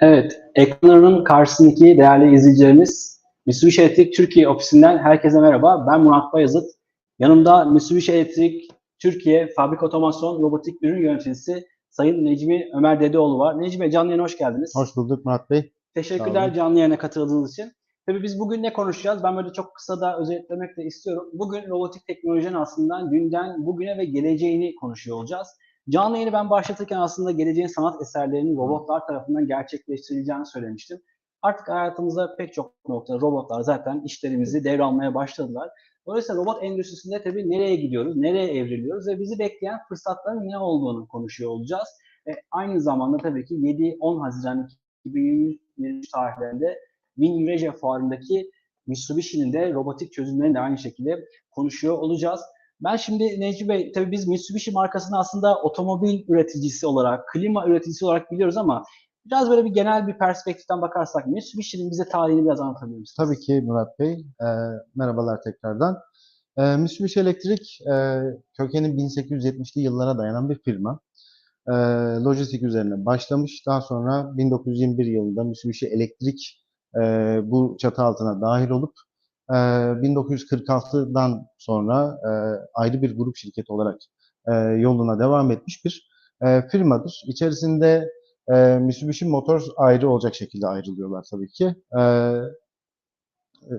Evet, ekranların karşısındaki değerli izleyicilerimiz Mitsubishi Elektrik Türkiye ofisinden herkese merhaba. Ben Murat Bayazıt. Yanımda Mitsubishi Elektrik Türkiye Fabrika Otomasyon Robotik Ürün Yöneticisi Sayın Necmi Ömer Dedeoğlu var. Necmi Bey canlı yayına hoş geldiniz. Hoş bulduk Murat Bey. Teşekkürler canlı yayına katıldığınız için. Tabii biz bugün ne konuşacağız? Ben böyle çok kısa da özetlemek de istiyorum. Bugün robotik teknolojinin aslında dünden bugüne ve geleceğini konuşuyor olacağız. Canlı yayını ben başlatırken aslında geleceğin sanat eserlerinin robotlar tarafından gerçekleştirileceğini söylemiştim. Artık hayatımızda pek çok noktada robotlar zaten işlerimizi devralmaya başladılar. Dolayısıyla robot endüstrisinde tabii nereye gidiyoruz, nereye evriliyoruz ve bizi bekleyen fırsatların ne olduğunu konuşuyor olacağız. Ve aynı zamanda tabii ki 7-10 Haziran 2023 tarihlerinde Win Eurasia fuarındaki Mitsubishi'nin de robotik çözümlerini de aynı şekilde konuşuyor olacağız. Ben şimdi Necmi Bey, tabii biz Mitsubishi markasını aslında otomobil üreticisi olarak, klima üreticisi olarak biliyoruz ama biraz böyle bir genel bir perspektiften bakarsak Mitsubishi'nin bize tarihini biraz anlatabilir misiniz? Tabii ki Murat Bey. Ee, merhabalar tekrardan. Ee, Mitsubishi Elektrik e, kökeni 1870'li yıllara dayanan bir firma. Ee, lojistik üzerine başlamış. Daha sonra 1921 yılında Mitsubishi Elektrik e, bu çatı altına dahil olup e, 1946'dan sonra ayrı bir grup şirketi olarak yoluna devam etmiş bir firmadır. İçerisinde Mitsubishi Motors ayrı olacak şekilde ayrılıyorlar tabii ki.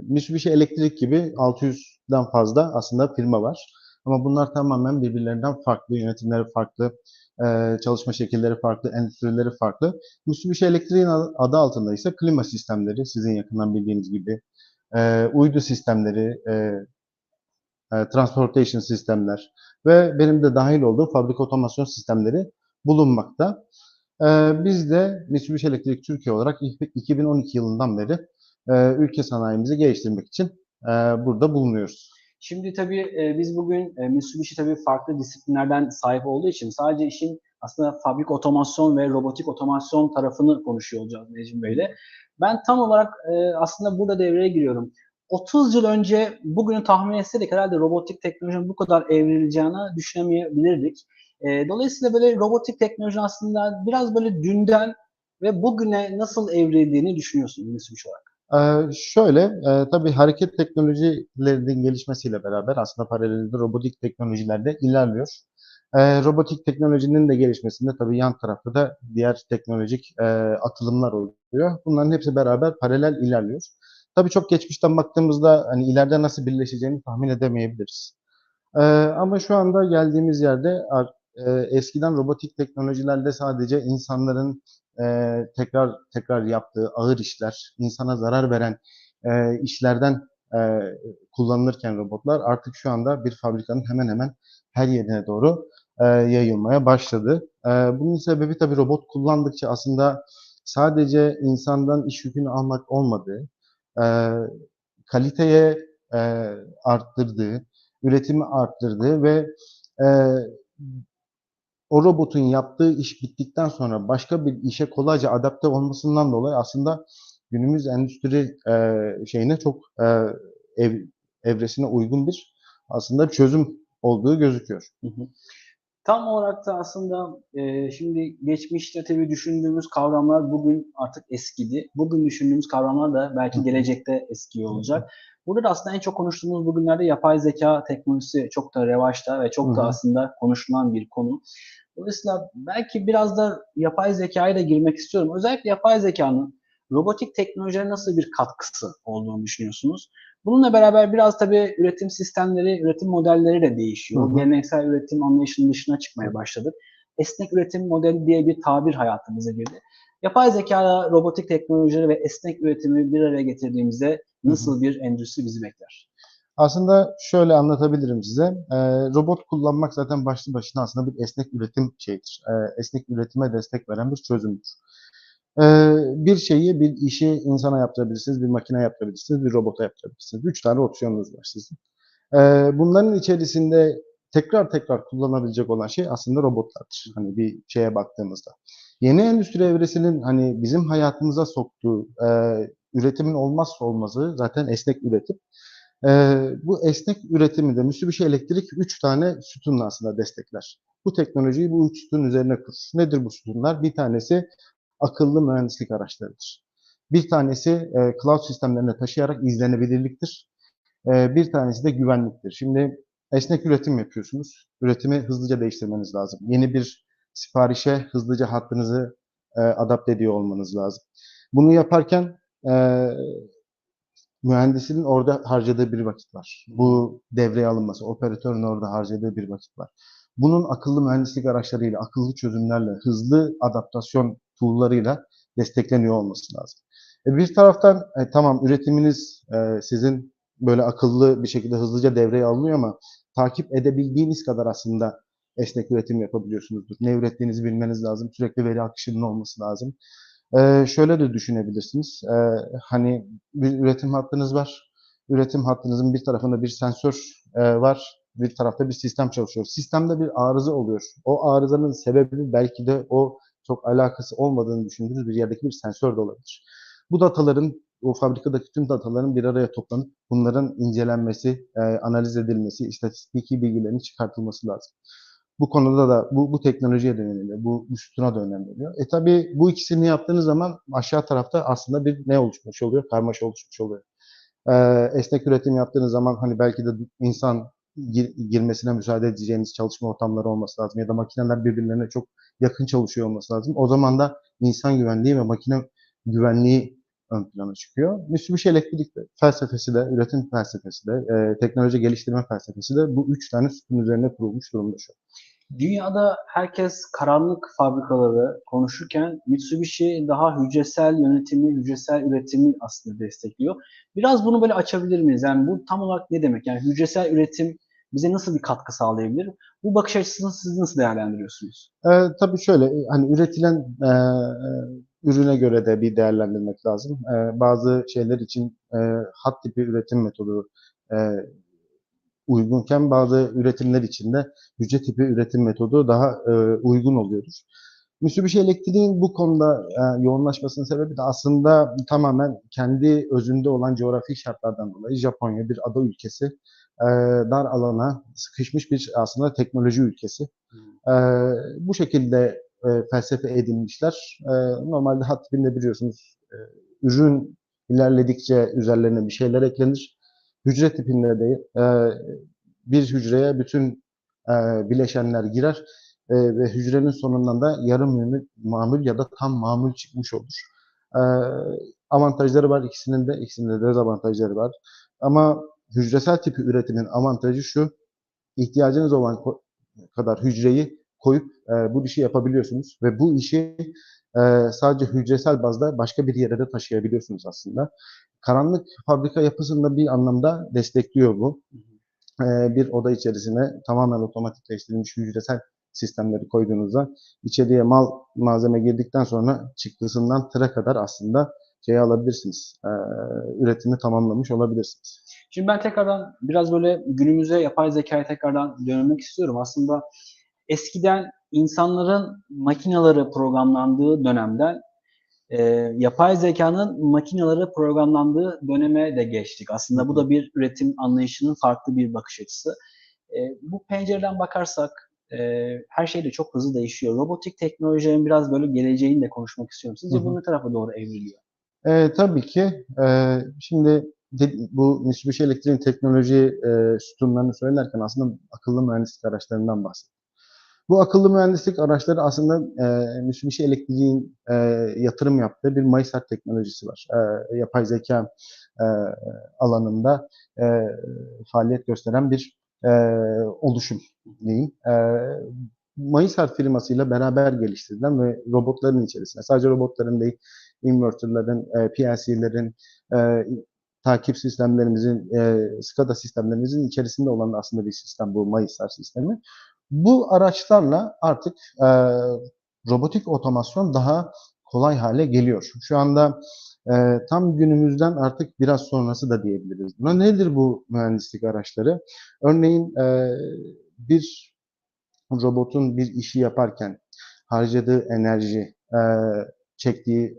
Mitsubishi Elektrik gibi 600'den fazla aslında firma var. Ama bunlar tamamen birbirlerinden farklı, yönetimleri farklı, çalışma şekilleri farklı, endüstrileri farklı. Mitsubishi Elektrik'in adı altında ise klima sistemleri, sizin yakından bildiğiniz gibi, e, uydu sistemleri, e, e, transportation sistemler ve benim de dahil olduğum fabrika otomasyon sistemleri bulunmakta. E, biz de Mitsubishi Elektrik Türkiye olarak 2012 yılından beri e, ülke sanayimizi geliştirmek için e, burada bulunuyoruz. Şimdi tabii e, biz bugün e, Mitsubishi tabii farklı disiplinlerden sahip olduğu için sadece işin aslında fabrik otomasyon ve robotik otomasyon tarafını konuşuyor olacağız Necmi Bey'le. Ben tam olarak e, aslında burada devreye giriyorum. 30 yıl önce bugünü tahmin etseydik herhalde robotik teknolojinin bu kadar evrileceğini düşünemeyebilirdik. E, dolayısıyla böyle robotik teknoloji aslında biraz böyle dünden ve bugüne nasıl evrildiğini düşünüyorsun Mitsubishi olarak. Ee, şöyle, e, tabii hareket teknolojilerinin gelişmesiyle beraber aslında paralelinde robotik teknolojiler de ilerliyor. Ee, robotik teknolojinin de gelişmesinde tabii yan tarafta da diğer teknolojik e, atılımlar oluyor. Bunların hepsi beraber paralel ilerliyor. Tabii çok geçmişten baktığımızda hani ileride nasıl birleşeceğini tahmin edemeyebiliriz. Ee, ama şu anda geldiğimiz yerde e, eskiden robotik teknolojilerde sadece insanların e, tekrar tekrar yaptığı ağır işler, insana zarar veren e, işlerden e, kullanılırken robotlar artık şu anda bir fabrikanın hemen hemen her yerine doğru e, yayılmaya başladı. E, bunun sebebi tabii robot kullandıkça aslında sadece insandan iş yükünü almak olmadığı, e, kaliteye e, arttırdığı, üretimi arttırdığı ve e, o robotun yaptığı iş bittikten sonra başka bir işe kolayca adapte olmasından dolayı aslında günümüz endüstri e, şeyine çok e, ev, evresine uygun bir aslında çözüm olduğu gözüküyor. Hı hı. Tam olarak da aslında e, şimdi geçmişte tabii düşündüğümüz kavramlar bugün artık eskidi. Bugün düşündüğümüz kavramlar da belki gelecekte eski olacak. Burada da aslında en çok konuştuğumuz bugünlerde yapay zeka teknolojisi çok da revaçta ve çok da aslında konuşulan bir konu. Dolayısıyla belki biraz da yapay zekaya da girmek istiyorum. Özellikle yapay zekanın robotik teknolojilere nasıl bir katkısı olduğunu düşünüyorsunuz? Bununla beraber biraz tabii üretim sistemleri, üretim modelleri de değişiyor. Hı hı. Geleneksel üretim anlayışının dışına çıkmaya başladık. Esnek üretim modeli diye bir tabir hayatımıza girdi. Yapay zeka, robotik teknolojileri ve esnek üretimi bir araya getirdiğimizde nasıl bir endüstri bizi bekler? Aslında şöyle anlatabilirim size. E, robot kullanmak zaten başlı başına aslında bir esnek üretim şeyidir. E, esnek üretime destek veren bir çözümdür. E, bir şeyi, bir işi insana yaptırabilirsiniz, bir makine yaptırabilirsiniz, bir robota yaptırabilirsiniz. Üç tane opsiyonunuz var sizin. E, bunların içerisinde tekrar tekrar kullanabilecek olan şey aslında robotlardır. Hani bir şeye baktığımızda. Yeni endüstri evresinin hani bizim hayatımıza soktuğu e, üretimin olmazsa olmazı zaten esnek üretim. Ee, bu esnek üretimi de Mitsubishi Elektrik 3 tane sütunla aslında destekler. Bu teknolojiyi bu üç sütun üzerine kurur. Nedir bu sütunlar? Bir tanesi akıllı mühendislik araçlarıdır. Bir tanesi e, cloud sistemlerine taşıyarak izlenebilirliktir. E, bir tanesi de güvenliktir. Şimdi esnek üretim yapıyorsunuz. Üretimi hızlıca değiştirmeniz lazım. Yeni bir siparişe hızlıca hattınızı e, adapte ediyor olmanız lazım. Bunu yaparken e, mühendisinin orada harcadığı bir vakit var. Bu devreye alınması, operatörün orada harcadığı bir vakit var. Bunun akıllı mühendislik araçlarıyla, akıllı çözümlerle, hızlı adaptasyon tool'larıyla destekleniyor olması lazım. E bir taraftan e, tamam üretiminiz e, sizin böyle akıllı bir şekilde hızlıca devreye alınıyor ama takip edebildiğiniz kadar aslında esnek üretim yapabiliyorsunuzdur. Ne ürettiğinizi bilmeniz lazım. Sürekli veri akışının olması lazım. Ee, şöyle de düşünebilirsiniz. Ee, hani bir üretim hattınız var. Üretim hattınızın bir tarafında bir sensör e, var. Bir tarafta bir sistem çalışıyor. Sistemde bir arıza oluyor. O arızanın sebebi belki de o çok alakası olmadığını düşündüğünüz bir yerdeki bir sensör de olabilir. Bu dataların, o fabrikadaki tüm dataların bir araya toplanıp bunların incelenmesi, e, analiz edilmesi, istatistiki bilgilerin çıkartılması lazım. Bu konuda da bu, bu teknolojiye de bu, sütuna da önemleniyor. E tabi bu ikisini yaptığınız zaman aşağı tarafta aslında bir ne oluşmuş oluyor? Karmaşa oluşmuş oluyor. Ee, esnek üretim yaptığınız zaman hani belki de insan gir- girmesine müsaade edeceğiniz çalışma ortamları olması lazım ya da makineler birbirlerine çok yakın çalışıyor olması lazım. O zaman da insan güvenliği ve makine güvenliği ön plana çıkıyor. Mitsubishi Elektrik felsefesi de, üretim felsefesi de, e, teknoloji geliştirme felsefesi de bu üç tane sütun üzerine kurulmuş durumda şu. Dünyada herkes karanlık fabrikaları konuşurken Mitsubishi daha hücresel yönetimi, hücresel üretimi aslında destekliyor. Biraz bunu böyle açabilir miyiz? Yani bu tam olarak ne demek? Yani hücresel üretim bize nasıl bir katkı sağlayabilir? Bu bakış açısını siz nasıl değerlendiriyorsunuz? E, tabii şöyle, e, hani üretilen e, e, ürüne göre de bir değerlendirmek lazım. E, bazı şeyler için e, hat tipi üretim metodu e, uygunken bazı üretimler için de hücre tipi üretim metodu daha e, uygun oluyordur. Mitsubishi Elektrik'in bu konuda e, yoğunlaşmasının sebebi de aslında tamamen kendi özünde olan coğrafi şartlardan dolayı Japonya bir ada ülkesi, e, dar alana sıkışmış bir aslında teknoloji ülkesi. E, bu şekilde e, felsefe edinmişler. E, normalde hat tipinde biliyorsunuz e, ürün ilerledikçe üzerlerine bir şeyler eklenir. Hücre tipinde de e, bir hücreye bütün e, bileşenler girer e, ve hücrenin sonundan da yarım mamül, mamül ya da tam mamül çıkmış olur. E, avantajları var ikisinin de, ikisinin de dezavantajları var. Ama hücresel tipi üretimin avantajı şu, ihtiyacınız olan kadar hücreyi koyup e, bu işi yapabiliyorsunuz ve bu işi e, sadece hücresel bazda başka bir yere de taşıyabiliyorsunuz aslında. Karanlık fabrika yapısında bir anlamda destekliyor bu. E, bir oda içerisine tamamen otomatikleştirilmiş hücresel sistemleri koyduğunuzda içeriye mal malzeme girdikten sonra çıktısından tıra kadar aslında şeyi alabilirsiniz. E, üretimi tamamlamış olabilirsiniz. Şimdi ben tekrardan biraz böyle günümüze yapay zekaya tekrardan dönmek istiyorum. Aslında eskiden insanların makinaları programlandığı dönemden e, yapay zekanın makinaları programlandığı döneme de geçtik. Aslında bu da bir üretim anlayışının farklı bir bakış açısı. E, bu pencereden bakarsak e, her şey de çok hızlı değişiyor. Robotik teknolojilerin biraz böyle geleceğini de konuşmak istiyorum. Sizce Hı hı. bu ne tarafa doğru evriliyor? E, tabii ki. E, şimdi de- bu Mitsubishi Elektrik'in teknoloji e, sütunlarını söylerken aslında akıllı mühendislik araçlarından bahsediyorum. Bu akıllı mühendislik araçları aslında e, Mitsubishi Elektrik'in e, yatırım yaptığı bir Maysar teknolojisi var. E, yapay zeka e, alanında e, faaliyet gösteren bir e, oluşum diyeyim. E, Maysar firmasıyla beraber geliştirilen ve robotların içerisinde, sadece robotların değil, inverterlerin, e, PLC'lerin, e, takip sistemlerimizin, e, SCADA sistemlerimizin içerisinde olan aslında bir sistem bu Maysar sistemi. Bu araçlarla artık e, robotik otomasyon daha kolay hale geliyor. Şu anda e, tam günümüzden artık biraz sonrası da diyebiliriz. Buna nedir bu mühendislik araçları? Örneğin e, bir robotun bir işi yaparken harcadığı enerji, e, çektiği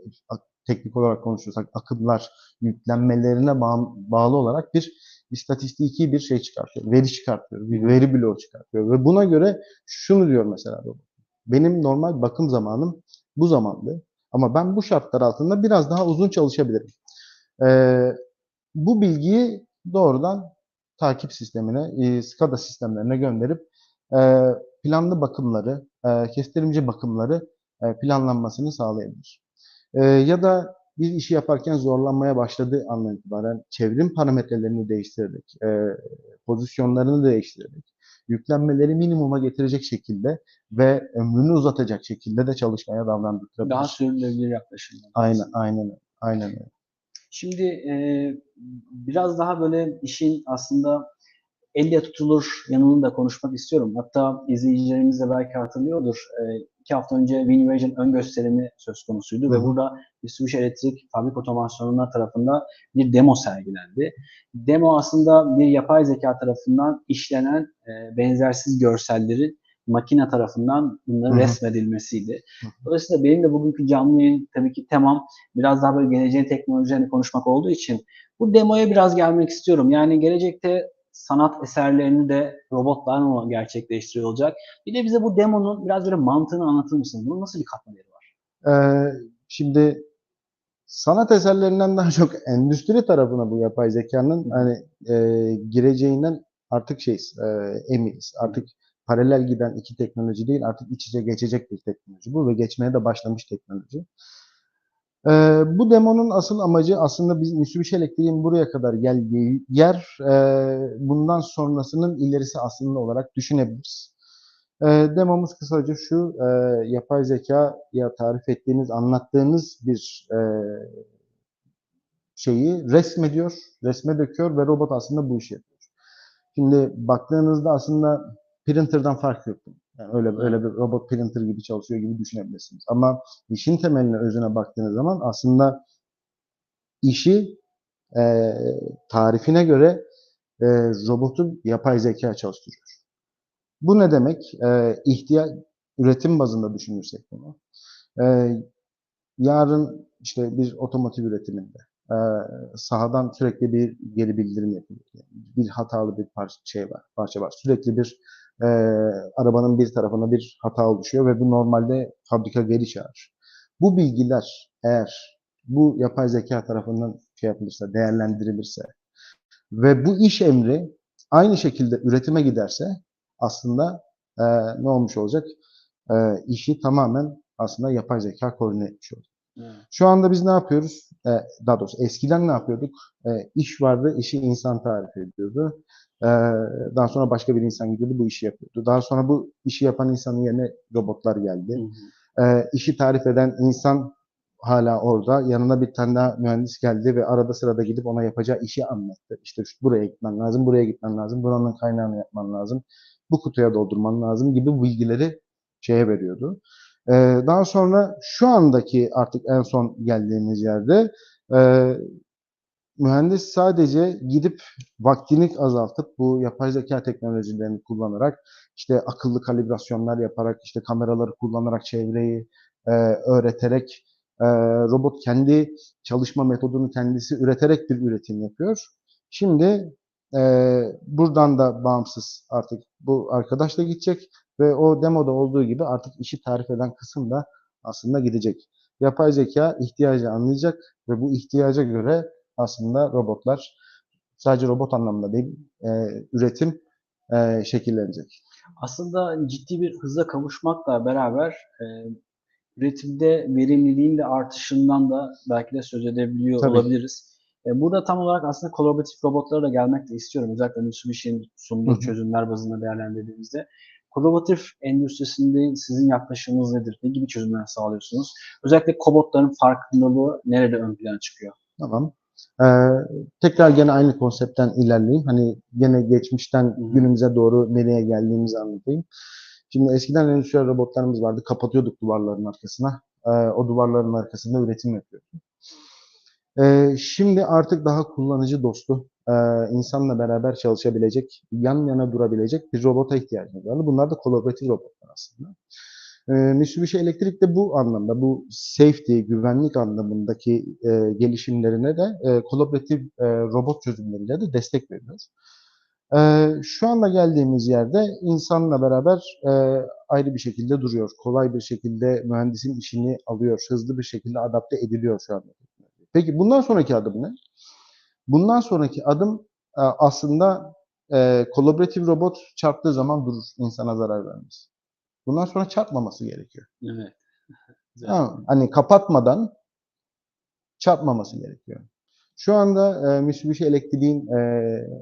teknik olarak konuşursak akımlar yüklenmelerine bağ- bağlı olarak bir istatistiki bir şey çıkartıyor, veri çıkartıyor, bir veri bloğu çıkartıyor ve buna göre şunu diyor mesela. Benim normal bakım zamanım bu zamandı ama ben bu şartlar altında biraz daha uzun çalışabilirim. Ee, bu bilgiyi doğrudan takip sistemine, e, SCADA sistemlerine gönderip e, planlı bakımları, e, kestirimci bakımları planlanmasını sağlayabilir. E, ya da bir işi yaparken zorlanmaya başladığı andan itibaren çevrim parametrelerini değiştirerek, e, pozisyonlarını değiştirerek, yüklenmeleri minimuma getirecek şekilde ve ömrünü uzatacak şekilde de çalışmaya davrandırabilir. Daha sürdürülebilir yaklaşımlar. Aynen, aynen, aynen öyle. Şimdi e, biraz daha böyle işin aslında elle tutulur yanını da konuşmak istiyorum. Hatta izleyicilerimiz de belki hatırlıyordur. E, iki hafta önce WinVision ön gösterimi söz konusuydu Hı ve burada Mitsubishi Elektrik Fabrik Otomasyonlar tarafından bir demo sergilendi. Demo aslında bir yapay zeka tarafından işlenen e, benzersiz görsellerin makine tarafından bunların Hı hı. resmedilmesiydi. Dolayısıyla benim de bugünkü canlı yayın tabii ki temam biraz daha böyle geleceğin teknolojilerini konuşmak olduğu için bu demoya biraz gelmek istiyorum. Yani gelecekte sanat eserlerini de robotlar mı gerçekleştiriyor olacak? Bir de bize bu demonun biraz böyle mantığını anlatır mısın? Bunun nasıl bir katma değeri var? Ee, şimdi sanat eserlerinden daha çok endüstri tarafına bu yapay zekanın hani e, gireceğinden artık şeyiz, e, eminiz. Artık paralel giden iki teknoloji değil, artık iç içe geçecek bir teknoloji bu ve geçmeye de başlamış teknoloji. Ee, bu demonun asıl amacı aslında biz Mitsubishi Elektrik'in buraya kadar geldiği yer e, bundan sonrasının ilerisi aslında olarak düşünebiliriz. E, demomuz kısaca şu, e, yapay zeka ya tarif ettiğiniz, anlattığınız bir e, şeyi resmediyor, resme döküyor ve robot aslında bu işi yapıyor. Şimdi baktığınızda aslında printer'dan fark yok. Yani öyle öyle bir robot printer gibi çalışıyor gibi düşünebilirsiniz. Ama işin temeline, özüne baktığınız zaman aslında işi e, tarifine göre e, robotu yapay zeka çalıştırıyor. Bu ne demek? E, ihtiyaç üretim bazında düşünürsek bunu. E, yarın işte bir otomotiv üretiminde e, sahadan sürekli bir geri bildirim yapılıyor. Bir hatalı bir parça şey var, parça var. Sürekli bir e, arabanın bir tarafına bir hata oluşuyor ve bu normalde fabrika geri çağırır. Bu bilgiler eğer bu yapay zeka tarafından şey yapılırsa, değerlendirilirse ve bu iş emri aynı şekilde üretime giderse aslında e, ne olmuş olacak? E, işi tamamen aslında yapay zeka koordine etmiş olacak. Şu anda biz ne yapıyoruz? E, daha doğrusu eskiden ne yapıyorduk? E, iş vardı, işi insan tarif ediyordu. E, daha sonra başka bir insan gidiyordu, bu işi yapıyordu. Daha sonra bu işi yapan insanın yerine robotlar geldi. Hı hı. E, işi tarif eden insan hala orada. Yanına bir tane daha mühendis geldi ve arada sırada gidip ona yapacağı işi anlattı. İşte şu, buraya gitmen lazım, buraya gitmen lazım, buranın kaynağını yapman lazım, bu kutuya doldurman lazım gibi bilgileri şeye veriyordu. E, daha sonra şu andaki artık en son geldiğimiz yerde e, mühendis sadece gidip vaktini azaltıp bu yapay zeka teknolojilerini kullanarak işte akıllı kalibrasyonlar yaparak işte kameraları kullanarak çevreyi e, öğreterek e, robot kendi çalışma metodunu kendisi üreterek bir üretim yapıyor. Şimdi e, buradan da bağımsız artık bu arkadaş da gidecek ve o demoda olduğu gibi artık işi tarif eden kısım da aslında gidecek. Yapay zeka ihtiyacı anlayacak ve bu ihtiyaca göre aslında robotlar sadece robot anlamında değil, e, üretim e, şekillenecek. Aslında ciddi bir hıza kavuşmakla beraber e, üretimde verimliliğin de artışından da belki de söz edebiliyor Tabii. olabiliriz. E, burada tam olarak aslında kolaboratif robotlara da gelmek de istiyorum. Özellikle Mitsubishi'nin sunduğu çözümler bazında değerlendirdiğimizde. Kolaboratif endüstrisinde sizin yaklaşımınız nedir? Ne gibi çözümler sağlıyorsunuz? Özellikle kobotların farkındalığı nerede ön plana çıkıyor? Tamam. Ee, tekrar gene aynı konseptten ilerleyeyim. Hani gene geçmişten hı. günümüze doğru nereye geldiğimizi anlatayım. Şimdi eskiden endüstriyel robotlarımız vardı. Kapatıyorduk duvarların arkasına. Ee, o duvarların arkasında üretim yapıyorduk. Ee, şimdi artık daha kullanıcı dostu, e, insanla beraber çalışabilecek, yan yana durabilecek bir robota ihtiyacımız var. Bunlar da kolaboratif robotlar aslında. Ee, Mitsubishi Elektrik de bu anlamda, bu safety, güvenlik anlamındaki e, gelişimlerine de e, kolaboratif e, robot çözümleriyle de destek veriyor. Ee, şu anda geldiğimiz yerde insanla beraber e, ayrı bir şekilde duruyor. Kolay bir şekilde mühendisin işini alıyor. Hızlı bir şekilde adapte ediliyor şu anda. Peki bundan sonraki adım ne? Bundan sonraki adım e, aslında e, kolaboratif robot çarptığı zaman durur. insana zarar vermez. Bundan sonra çarpmaması gerekiyor. Evet. Tamam? Hani kapatmadan çarpmaması gerekiyor. Şu anda e, Mitsubishi Elektrik'in e,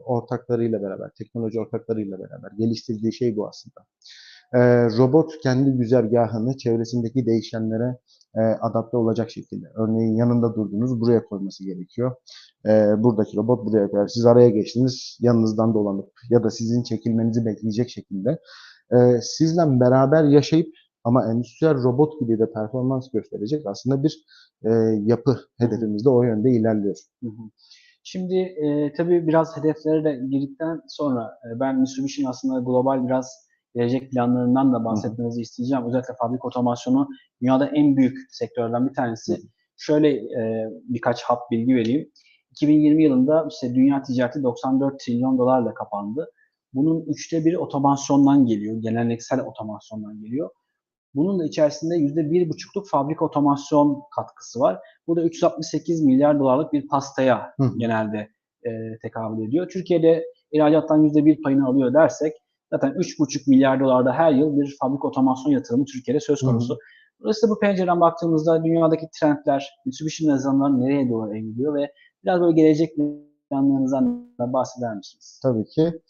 ortaklarıyla beraber, teknoloji ortaklarıyla beraber geliştirdiği şey bu aslında. E, robot kendi güzergahını çevresindeki değişenlere e, adapte olacak şekilde. Örneğin yanında durdunuz, buraya koyması gerekiyor. E, buradaki robot buraya koyar. Siz araya geçtiniz, yanınızdan dolanıp ya da sizin çekilmenizi bekleyecek şekilde e, sizle beraber yaşayıp ama endüstriyel robot gibi de performans gösterecek aslında bir e, yapı hedefimiz de o yönde ilerliyor. Şimdi e, tabii biraz hedeflere de girdikten sonra e, ben Mitsubishi'nin aslında global biraz gelecek planlarından da bahsetmenizi isteyeceğim. Özellikle fabrik otomasyonu dünyada en büyük sektörlerden bir tanesi. Şöyle e, birkaç hap bilgi vereyim. 2020 yılında işte dünya ticareti 94 trilyon dolarla kapandı. Bunun üçte biri otomasyondan geliyor, geleneksel otomasyondan geliyor. Bunun da içerisinde yüzde bir buçukluk fabrika otomasyon katkısı var. Bu da 368 milyar dolarlık bir pastaya hı. genelde e, tekabül ediyor. Türkiye'de ihracattan yüzde bir payını alıyor dersek zaten 3,5 milyar dolarda her yıl bir fabrika otomasyon yatırımı Türkiye'de söz Hı hı. konusu. Dolayısıyla bu pencereden baktığımızda dünyadaki trendler, Mitsubishi'nin yazılımları nereye doğru evriliyor ve biraz böyle gelecek planlarınızdan da bahseder misiniz? Tabii ki.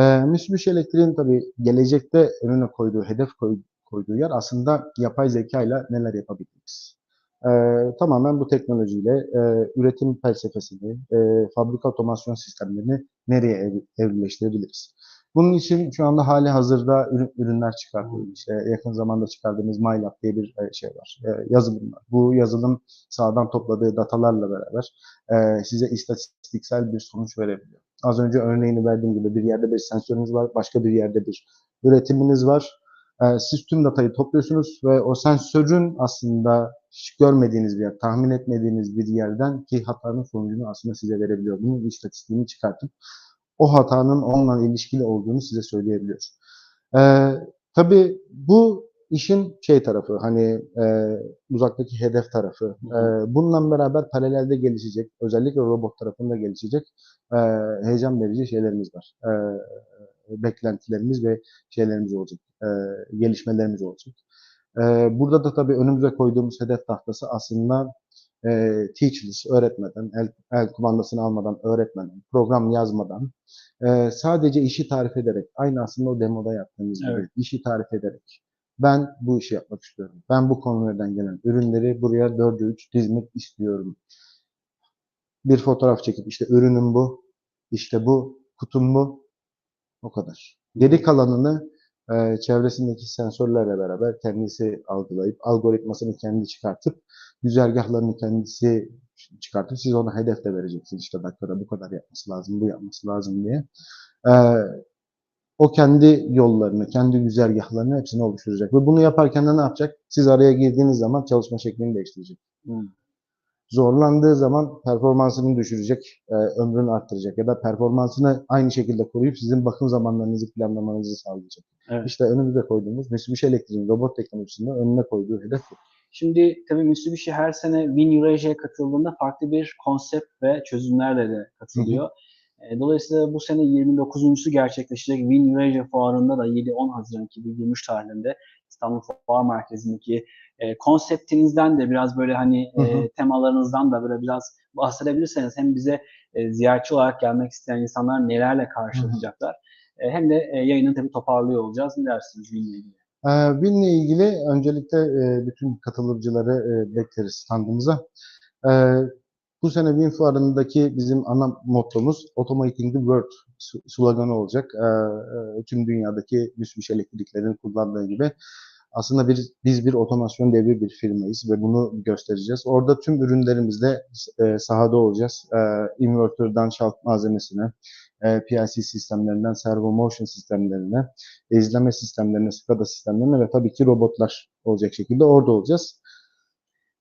Ee, Mitsubishi Elektrik'in tabii gelecekte önüne koyduğu, hedef koy- koyduğu yer aslında yapay zeka ile neler yapabiliriz. Ee, tamamen bu teknolojiyle e, üretim felsefesini, e, fabrika otomasyon sistemlerini nereye ev, evrileştirebiliriz? Bunun için şu anda hali hazırda ürün- ürünler çıkartıyoruz. İşte yakın zamanda çıkardığımız MyLab diye bir e, şey var, e, yazılım var. Bu yazılım sağdan topladığı datalarla beraber e, size istatistiksel bir sonuç verebiliyor. Az önce örneğini verdiğim gibi bir yerde bir sensörünüz var, başka bir yerde bir üretiminiz var. Siz tüm datayı topluyorsunuz ve o sensörün aslında hiç görmediğiniz bir yer, tahmin etmediğiniz bir yerden ki hatanın sonucunu aslında size verebiliyor. Bunun istatistiğini çıkartıp o hatanın onunla ilişkili olduğunu size söyleyebiliyor. Ee, tabii bu işin şey tarafı hani e, uzaktaki hedef tarafı. Ee, bununla beraber paralelde gelişecek, özellikle robot tarafında gelişecek e, heyecan verici şeylerimiz var. Ee, beklentilerimiz ve şeylerimiz olacak, e, gelişmelerimiz olacak. Ee, burada da tabii önümüze koyduğumuz hedef tahtası aslında e, teachless, öğretmeden, el, el kumandasını almadan, öğretmeden, program yazmadan, e, sadece işi tarif ederek, aynı aslında o demoda yaptığımız gibi Evet. işi tarif ederek, ben bu işi yapmak istiyorum. Ben bu konulardan gelen ürünleri buraya 4'e 3 dizmek istiyorum. Bir fotoğraf çekip işte ürünüm bu, işte bu, kutum bu, o kadar. Geri kalanını e, çevresindeki sensörlerle beraber kendisi algılayıp, algoritmasını kendi çıkartıp, güzergahlarını kendisi çıkartıp siz ona hedef de vereceksiniz. İşte dakikada bu kadar yapması lazım, bu yapması lazım diye. E, o kendi yollarını, kendi güzergahlarını hepsini oluşturacak. Ve bunu yaparken de ne yapacak? Siz araya girdiğiniz zaman çalışma şeklini değiştirecek. Hı. Zorlandığı zaman performansını düşürecek, e, ömrünü arttıracak ya da performansını aynı şekilde koruyup sizin bakım zamanlarınızı planlamanızı sağlayacak. Evet. İşte önümüzde koyduğumuz Mitsubishi Elektrik'in robot teknolojisinde önüne koyduğu hedef bu. Şimdi tabii Mitsubishi her sene Win Eurasia'ya katıldığında farklı bir konsept ve çözümlerle de katılıyor. E, Dolayısıyla bu sene 29.sü gerçekleşecek Win Eurasia Fuarı'nda da 7-10 Haziran 2023 tarihinde İstanbul Fuar Merkezi'ndeki e, konseptinizden de biraz böyle hani Hı hı. e, temalarınızdan da böyle biraz bahsedebilirseniz hem bize e, ziyaretçi olarak gelmek isteyen insanlar nelerle karşılaşacaklar e, hem de e, yayını tabii toparlıyor olacağız. Ne dersiniz Win'le ilgili? Ee, Win'le ilgili öncelikle e, bütün katılımcıları e, bekleriz standımıza. Ee, bu sene Win Fuarı'ndaki bizim ana mottomuz Automating the World sloganı olacak. Ee, e, tüm dünyadaki Mitsubishi elektriklerin kullandığı gibi. Aslında bir, biz bir otomasyon devri bir firmayız ve bunu göstereceğiz. Orada tüm ürünlerimizde e, sahada olacağız. E, inverter'dan şalk malzemesine, e, PLC sistemlerinden servo motion sistemlerine, izleme sistemlerine, SCADA sistemlerine ve tabii ki robotlar olacak şekilde orada olacağız.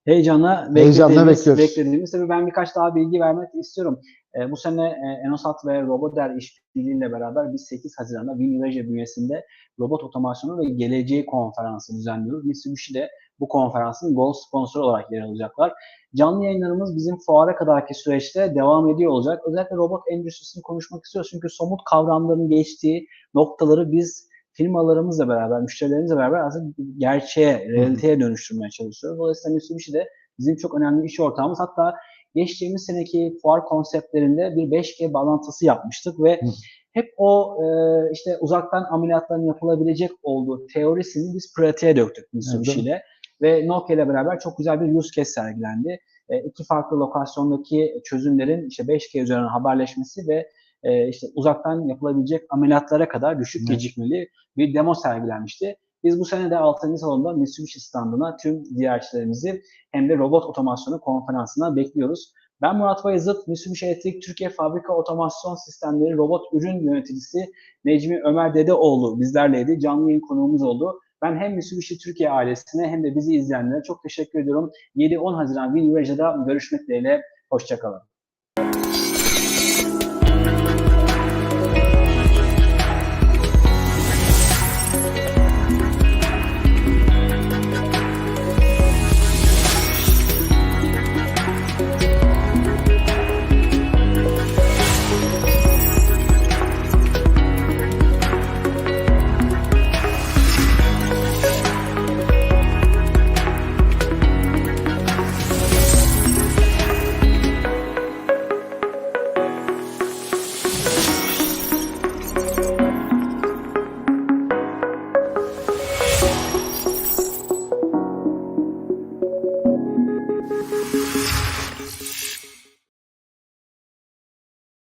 Heyecanla Heyecanla beklediğimiz, bekliyoruz. beklediğimiz. Tabii ben birkaç daha bilgi vermek istiyorum. E, bu sene e, Enosat ve Roboder işbirliğiyle beraber biz 8 Haziran'da Win Eurasia bünyesinde robot otomasyonu ve geleceği konferansı düzenliyoruz. Mitsubishi de bu konferansın gold sponsoru olarak yer alacaklar. Canlı yayınlarımız bizim fuara kadarki süreçte devam ediyor olacak. Özellikle robot endüstrisini konuşmak istiyoruz. Çünkü somut kavramların geçtiği noktaları biz firmalarımızla beraber, müşterilerimizle beraber aslında gerçeğe, realiteye dönüştürmeye çalışıyoruz. Dolayısıyla Mitsubishi de bizim çok önemli iş ortağımız. Hatta geçtiğimiz seneki fuar konseptlerinde bir 5G bağlantısı yapmıştık ve Hı. hep o e, işte uzaktan ameliyatların yapılabilecek olduğu teorisini biz pratiğe döktük Mitsubishi ile. Ve Nokia ile beraber çok güzel bir use case sergilendi. E, iki farklı lokasyondaki çözümlerin işte 5G üzerinden haberleşmesi ve e, işte uzaktan yapılabilecek ameliyatlara kadar düşük Evet. gecikmeli bir demo sergilenmişti. Biz bu sene de 6. salonda Mitsubishi standına tüm ziyaretçilerimizi hem de robot otomasyonu konferansına bekliyoruz. Ben Murat Bayezid, Mitsubishi Elektrik Türkiye Fabrika Otomasyon Sistemleri Robot Ürün Yöneticisi Necmi Ömer Dedeoğlu bizlerleydi. Canlı yayın konuğumuz oldu. Ben hem Mitsubishi Türkiye ailesine hem de bizi izleyenlere çok teşekkür ediyorum. 7-10 Haziran Win Eurasia'da görüşmek dileğiyle. Hoşçakalın.